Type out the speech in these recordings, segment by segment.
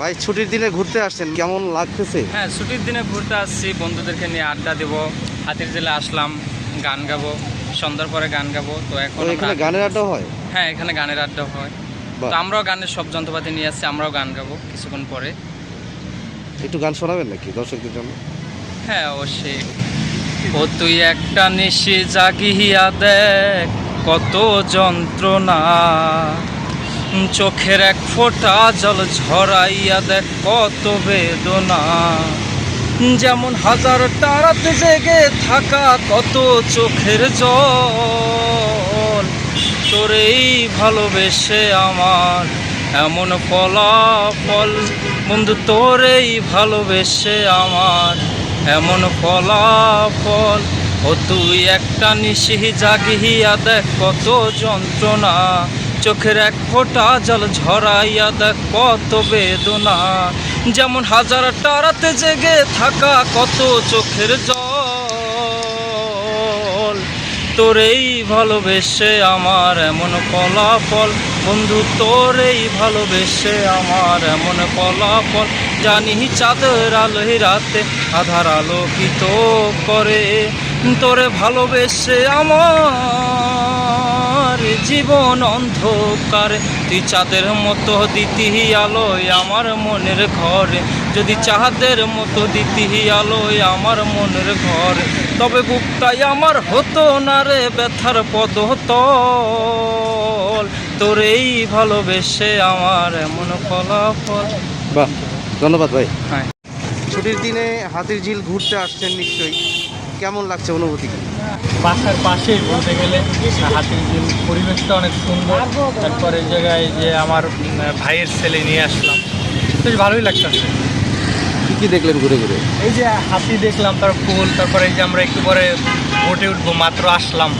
ভাই ছুটির দিনে ঘুরতে আসছেন কেমন লাগতেছে? হ্যাঁ ছুটির দিনে ঘুরতে আসছি বন্ধুদেরকে নিয়ে আড্ডা দেবো হাতির জেলে আসলাম গান গাবো সন্ধ্যার পরে গান গাবো তো এখন এখানে গানের আড্ডা হয়? হ্যাঁ এখানে গানের আড্ডা হয়। তো আমরাও গানের সব যন্ত্রপাতি নিয়ে আসছি আমরাও গান গাবো কিছুক্ষণ পরে। একটু গান শোনাবেন নাকি দর্শকদের জন্য? হ্যাঁ অবশ্যই। ও তুই একটা নিশি জাগিয়া দেখ কত যন্ত্রণা। চোখের এক ফোঁটা জল ঝরাইয়া দেখ কত বেদনা। যেমন হাজার তারাতে জেগে থাকা কত চোখের জল। তোরেই ভালোবেসে আমার এমন ফলাফল। বন্ধু তোরেই ভালোবেসে আমার এমন ফলাফল। ও তুই একটা নিশি জাগিয়া দেখ কত যন্ত্রণা। চোখের এক ফোঁটা জল ঝরাইয়া দেখ কত বেদনা। যেমন হাজার টারাতে জেগে থাকা কত চোখের জল। তোরেই ভালোবেসে আমার এমন ফলাফল। বন্ধু, তোরেই ভালোবেসে আমার এমন ফলাফল। জানি চাঁদের আলোয় রাতে আধার আলোকিত করে। তোরে ভালোবেসে আমার জীবন অন্ধকার। তুই চাঁদের মতো দিতি আলোয় আমার মনের ঘরে। যদি চাঁদের মতো দিতি আলোয় আমার মনের ঘরে তবে বুকটাই আমার হতো না রে ব্যথার পদতল। তোরেই ভালোবেসে আমার এমন ফলাফল। বাহ ধন্যবাদ ভাই। হ্যাঁ। ছুটির দিনে হাতির ঝিল ঘুরতে আসছেন নিশ্চয়ই। কেমন লাগছে অনুভূতি? বাসার পাশে বলতে গেলে হাতির ঝিল পরিবেশটা অনেক সুন্দর। তারপরে এই জায়গায় যে আমার ভাইয়ের ছেলে নিয়ে আসলাম। বেশ ভালোই লাগতেছে কী কি দেখলেন ঘুরে ঘুরে? এই যে হাতি দেখলাম তার ফুল তারপরে এই যে আমরা একটু পরে বোটে উঠবো মাত্র আসলাম।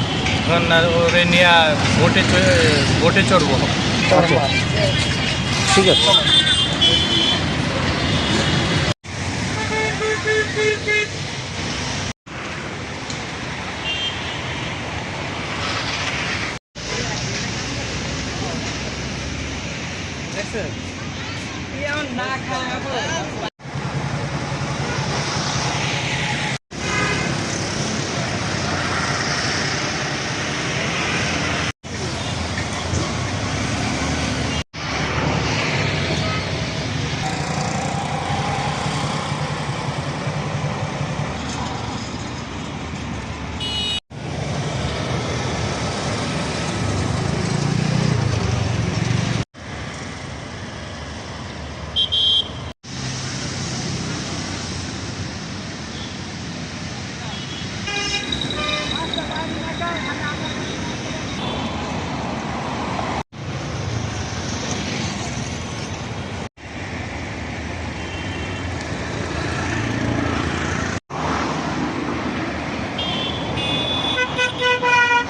এখন ওরে নিয়ে বোটে বোটে চড়বো। আচ্ছা। ঠিক আছে। না খাওয়া